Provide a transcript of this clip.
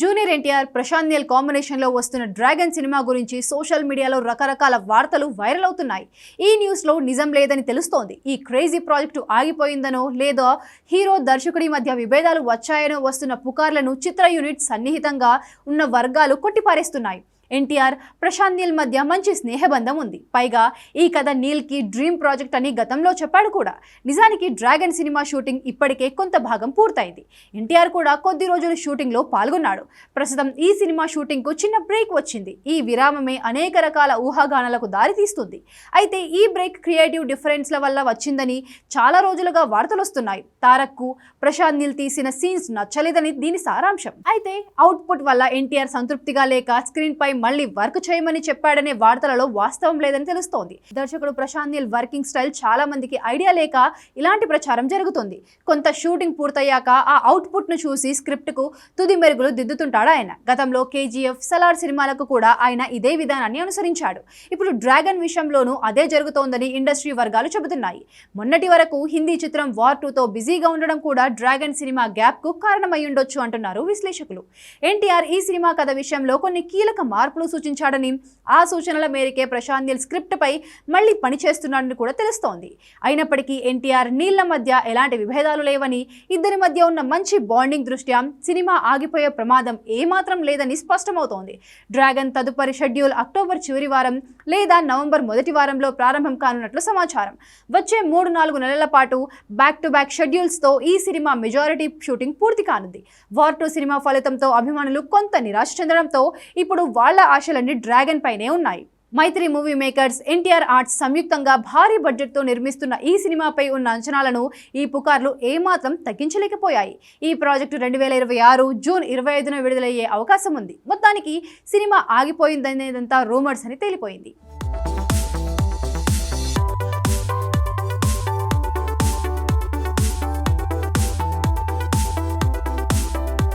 Junior NTR Prashanth Neel కాంబినేషన్లో వస్తున్న dragon cinema గురించి సోషల్ మీడియాలో రకరకాల వార్తలు వైరల్ అవుతున్నాయి. ఈ న్యూస్లో నిజం లేదని తెలుస్తోంది. ఈ క్రేజీ ప్రాజెక్టు ఆగిపోయిందనో లేదా హీరో దర్శకుడి మధ్య విభేదాలు వచ్చాయనో వస్తున్న పుకార్లను చిత్ర యూనిట్ సన్నిహితంగా ఉన్న వర్గాలు కొట్టిపారేస్తున్నాయి. ఎన్టీఆర్ ప్రశాంత్ నీల్ మధ్య మంచి స్నేహబంధం ఉంది. పైగా ఈ కథ నీల్కి డ్రీమ్ ప్రాజెక్ట్ అని గతంలో చెప్పాడు కూడా. నిజానికి డ్రాగన్ సినిమా షూటింగ్ ఇప్పటికే కొంత భాగం పూర్తయింది. ఎన్టీఆర్ కూడా కొద్ది రోజులు షూటింగ్లో పాల్గొన్నాడు. ప్రస్తుతం ఈ సినిమా షూటింగ్కు చిన్న బ్రేక్ వచ్చింది. ఈ విరామమే అనేక రకాల ఊహాగానాలకు దారితీస్తుంది అయితే ఈ బ్రేక్ క్రియేటివ్ డిఫరెన్స్ల వల్ల వచ్చిందని చాలా రోజులుగా వార్తలు వస్తున్నాయి. తారక్కు ప్రశాంత్ నీల్ తీసిన సీన్స్ నచ్చలేదని దీని సారాంశం. అయితే అవుట్పుట్ వల్ల ఎన్టీఆర్ సంతృప్తిగా లేక స్క్రీన్ మళ్ళీ మళ్ళీ వర్క్ చేయమని చెప్పాడనే వార్తలలో వాస్తవం లేదని తెలుస్తోంది. దర్శకుడు ప్రశాంత్ నీల్ వర్కింగ్ స్టైల్ చాలా మందికి ఐడియా లేక ఇలాంటి ప్రచారం జరుగుతుంది. కొంత షూటింగ్ పూర్తయ్యాక ఆ అవుట్పుట్ను చూసి స్క్రిప్ట్కు తుది మెరుగులు దిద్దుతుంటాడు ఆయన. గతంలో కేజీఎఫ్ సలార్ సినిమాలకు కూడా ఆయన ఇదే విధానాన్ని అనుసరించాడు. ఇప్పుడు డ్రాగన్ విషయంలోనూ అదే జరుగుతోందని ఇండస్ట్రీ వర్గాలు చెబుతున్నాయి. మొన్నటి వరకు హిందీ చిత్రం వార్ టూతో బిజీగా ఉండడం కూడా డ్రాగన్ సినిమా గ్యాప్కు కారణమై అంటున్నారు విశ్లేషకులు. ఎన్టీఆర్ ఈ సినిమా కథ విషయంలో కొన్ని కీలక మార్పు మార్పులు సూచించాడని ఆ సూచనల మేరకే ప్రశాంత్ నీల్ స్క్రిప్ట్ పై మళ్ళీ పనిచేస్తున్నాడని కూడా తెలుస్తోంది. అయినప్పటికీ ఎన్టీఆర్ నీళ్ళ మధ్య ఎలాంటి విభేదాలు లేవని ఇద్దరి మధ్య ఉన్న మంచి బాండింగ్ దృష్ట్యా సినిమా ఆగిపోయే ప్రమాదం ఏమాత్రం లేదని స్పష్టమవుతోంది. డ్రాగన్ తదుపరి షెడ్యూల్ అక్టోబర్ చివరి వారం లేదా నవంబర్ మొదటి వారంలో ప్రారంభం కానున్నట్లు సమాచారం. వచ్చే మూడు నాలుగు నెలల పాటు బ్యాక్ టు బ్యాక్ షెడ్యూల్స్తో ఈ సినిమా మెజారిటీ షూటింగ్ పూర్తి కానుంది. వార్ టూ సినిమా ఫలితంతో అభిమానులు కొంత నిరాశ చెందడంతో ఇప్పుడు వాళ్ళ ఆశలన్నీ డ్రాగన్ పైనే ఉన్నాయి. Mythri movie makers NTR arts సంయుక్తంగా భారీ బడ్జెట్తో నిర్మిస్తున్న ఈ సినిమాపై ఉన్న అంచనాలను ఈ పుకార్లు ఏమాత్రం తగ్గించలేకపోయాయి. ఈ ప్రాజెక్టు రెండు వేల ఇరవై ఆరు జూన్ ఇరవై ఐదున విడుదలయ్యే అవకాశం ఉంది. మొత్తానికి సినిమా ఆగిపోయిందనేదంతా రూమర్స్ అని తేలిపోయింది.